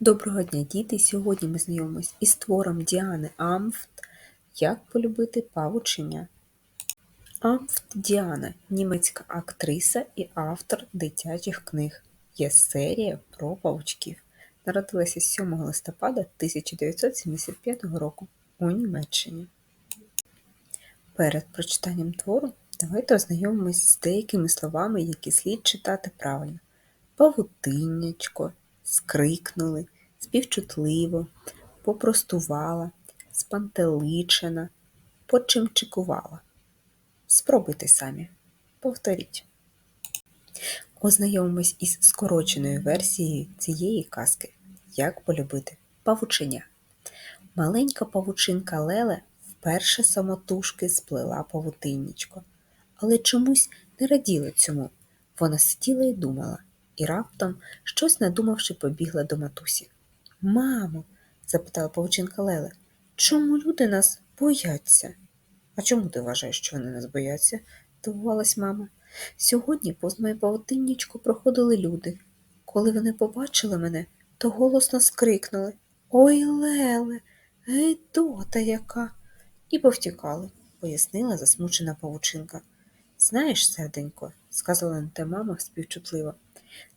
Доброго дня, діти! Сьогодні ми знайомимось із твором Діани Амфт Як полюбити павучиня. Амфт Діана німецька актриса і автор дитячих книг. Є серія про павучків. Народилася 7 листопада 1975 року у Німеччині. Перед прочитанням твору давайте ознайомимось з деякими словами, які слід читати правильно. Павутиннячко, скрикнули, співчутливо, попростувала, спантеличена, почимчикувала. Спробуйте самі. Повторіть. Ознайомимось із скороченою версією цієї казки Як полюбити павучиня. Маленька павучинка Леле вперше самотужки сплела павутиннячко, але чомусь не раділа цьому. Вона сиділа і думала, і раптом, щось надумавши, побігла до матусі. Мамо, запитала павучинка Леле, чому люди нас бояться? А чому ти вважаєш, що вони нас бояться? дивувалась мама. Сьогодні повз моє павутиннячко проходили люди. Коли вони побачили мене, то голосно скрикнули Ой, Леле, гейдота яка. І повтікали, пояснила засмучена павучинка. Знаєш, серденько, сказала те мама співчутливо,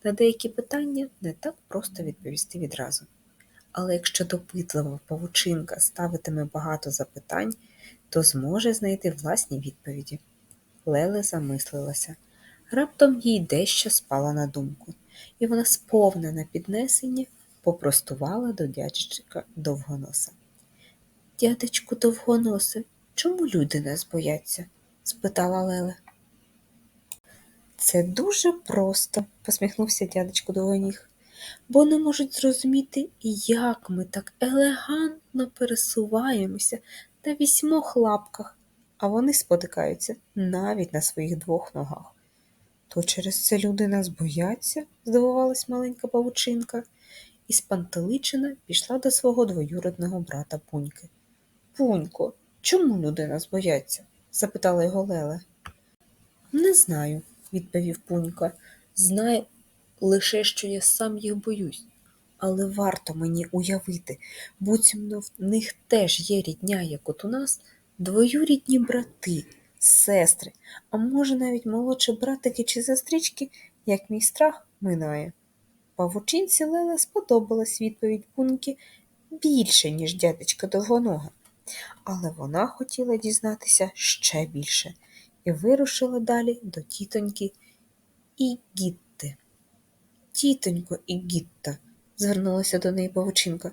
на деякі питання не так просто відповісти відразу. Але якщо допитлива павучинка ставитиме багато запитань, то зможе знайти власні відповіді. Леле замислилася. Раптом їй дещо спала на думку, і вона, сповнена піднесення, попростувала до дядечка довгоноса. Дядечку довгоносе, чому люди нас бояться? спитала Леле. Це дуже просто, посміхнувся дядечко довгоніг, бо не можуть зрозуміти, як ми так елегантно пересуваємося на вісьмох лапках, а вони спотикаються навіть на своїх двох ногах. То через це люди нас бояться? здивувалась маленька павучинка, і спантеличина пішла до свого двоюродного брата Пуньки. Пунько, чому люди нас бояться? запитала його Леле. Не знаю, відповів Пунька. Знаю лише, що я сам їх боюсь. Але варто мені уявити, буцімно в них теж є рідня, як от у нас, двоюрідні брати, сестри, а може навіть молодші братики чи сестрички, як мій страх минає. Павучинці Леле сподобалась відповідь Пуньки більше, ніж дядечка довгонога, але вона хотіла дізнатися ще більше і вирушила далі до тітоньки і Гітти. Тітонько і Гітта, звернулася до неї павучинка,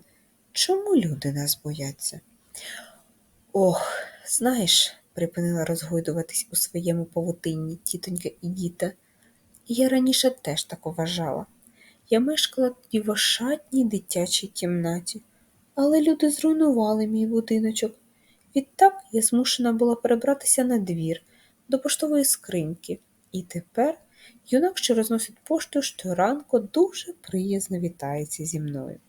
чому люди нас бояться? Ох, знаєш, припинила розгойдуватись у своєму павутинні тітонька і Гіта. Я раніше теж так вважала. Я мешкала тоді в ошатній дитячій кімнаті, але люди зруйнували мій будиночок. Відтак я змушена була перебратися на двір до поштової скриньки, і тепер юнак, що розносить пошту, щоранку дуже приязно вітається зі мною.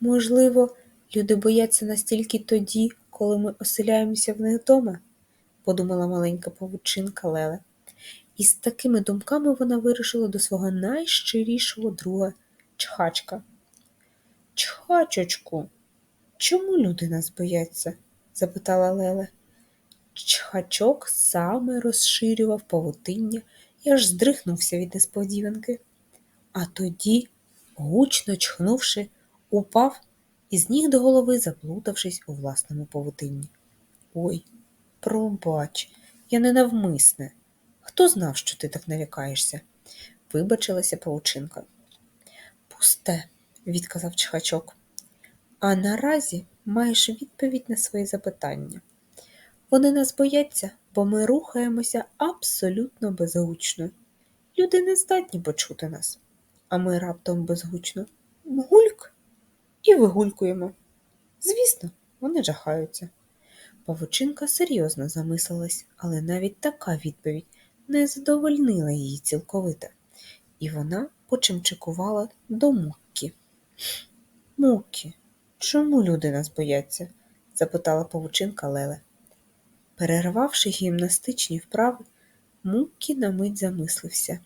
Можливо, люди бояться нас тільки тоді, коли ми оселяємося в них дома, подумала маленька павучинка Леле. І з такими думками вона вирушила до свого найщирішого друга чхачка. Чхачочку, чому люди нас бояться? запитала Леле. Чхачок саме розширював павутиння і аж здригнувся від несподіванки. А тоді, гучно чхнувши, упав і з ніг до голови заплутавшись у власному павутинні. Ой, пробач, я ненавмисне. Хто знав, що ти так налякаєшся? вибачилася павучинка. Пусте, відказав чхачок. А наразі маєш відповідь на свої запитання. Вони нас бояться, бо ми рухаємося абсолютно безгучно. Люди не здатні почути нас, а ми раптом безгучно гульк і вигулькуємо. Звісно, вони жахаються. Павучинка серйозно замислилась, але навіть така відповідь не задовольнила її цілковито, і вона почимчикувала до Муккі. Муккі, чому люди нас бояться? запитала павучинка Леле. Перервавши гімнастичні вправи, Муккі на мить замислився.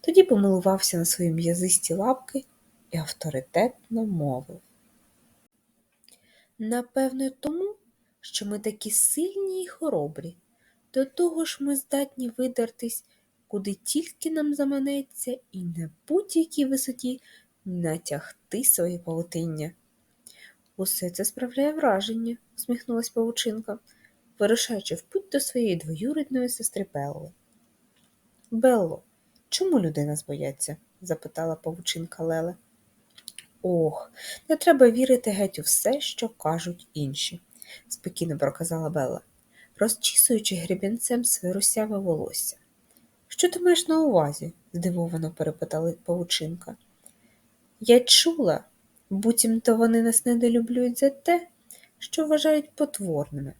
Тоді помилувався на свої м'язисті лапки і авторитетно мовив. Напевне, тому, що ми такі сильні й хоробрі. До того ж ми здатні видертись, куди тільки нам заманеться, і на будь-якій висоті натягти своє павутиння. Усе це справляє враження, усміхнулась павучинка, вирушаючи в путь до своєї двоюрідної сестри Белли. Белло, чому люди нас бояться? запитала павучинка Леле. Ох, не треба вірити геть у все, що кажуть інші, спокійно проказала Белла, розчісуючи гребінцем своє русяве волосся. Що ти маєш на увазі? здивовано перепитала павучинка. Я чула, буцімто вони нас недолюблюють за те, що вважають потворними.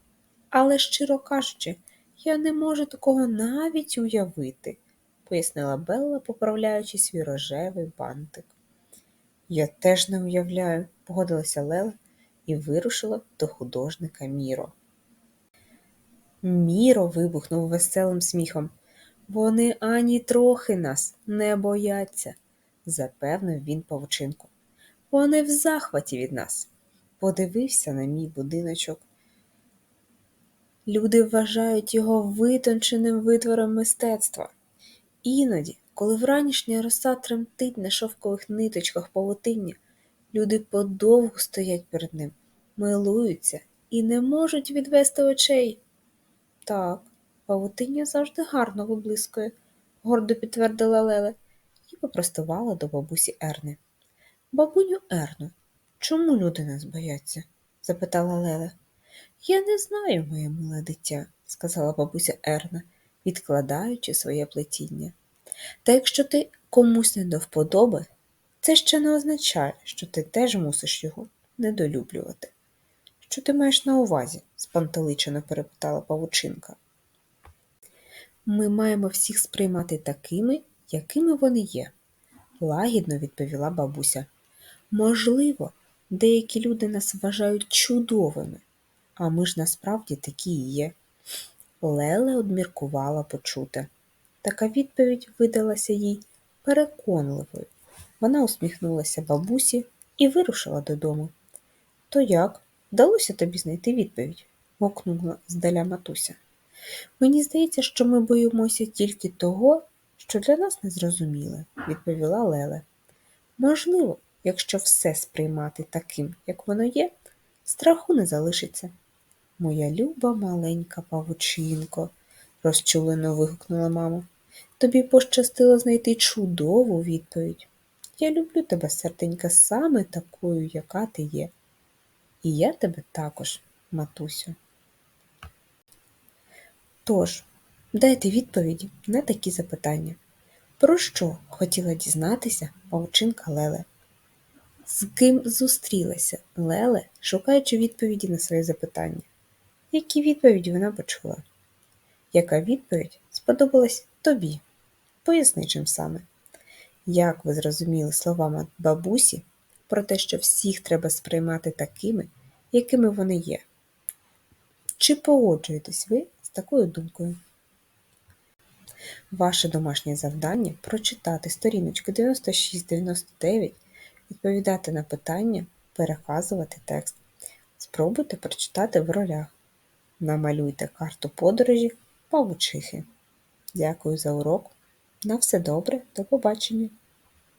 Але, щиро кажучи, я не можу такого навіть уявити, пояснила Белла, поправляючи свій рожевий бантик. Я теж не уявляю, погодилася Лела і вирушила до художника Міро. Міро вибухнув веселим сміхом. Вони ані трохи нас не бояться, запевнив він павучинку. Вони в захваті від нас. Подивився на мій будиночок. Люди вважають його витонченим витвором мистецтва. Іноді, коли вранішня роса тремтить на шовкових ниточках павутиння, люди подовго стоять перед ним, милуються і не можуть відвести очей. Так, павутиння завжди гарно виблискує, гордо підтвердила Леле і попростувала до бабусі Ерни. Бабуню Ерну, чому люди нас бояться? запитала Леле. Я не знаю, моє миле дитя, сказала бабуся Ерна, відкладаючи своє плетіння. Та якщо ти комусь не до вподоби, це ще не означає, що ти теж мусиш його недолюблювати. Що ти маєш на увазі? спантеличено перепитала павучинка. Ми маємо всіх сприймати такими, якими вони є, лагідно відповіла бабуся. Можливо, деякі люди нас вважають чудовими, а ми ж насправді такі і є. Леле обміркувала почуте. Така відповідь видалася їй переконливою. Вона усміхнулася бабусі і вирушила додому. То як? Вдалося тобі знайти відповідь? гукнула здаля матуся. Мені здається, що ми боїмося тільки того, що для нас незрозуміле, відповіла Леле. Можливо, якщо все сприймати таким, як воно є, страху не залишиться. Моя люба маленька павучинко, розчулено вигукнула мама. Тобі пощастило знайти чудову відповідь. Я люблю тебе, серденька, саме такою, яка ти є. І я тебе також, матусю. Тож, дайте відповіді на такі запитання. Про що хотіла дізнатися павучинка Леле? З ким зустрілася Леле, шукаючи відповіді на свої запитання? Які відповіді вона почула? Яка відповідь сподобалась тобі? Поясни чим саме. Як ви зрозуміли словами бабусі про те, що всіх треба сприймати такими, якими вони є? Чи погоджуєтесь ви з такою думкою? Ваше домашнє завдання прочитати сторіночки 96-99, відповідати на питання, переказувати текст. Спробуйте прочитати в ролях. Намалюйте карту подорожі павучихи. Дякую за урок. На все добре, до побачення!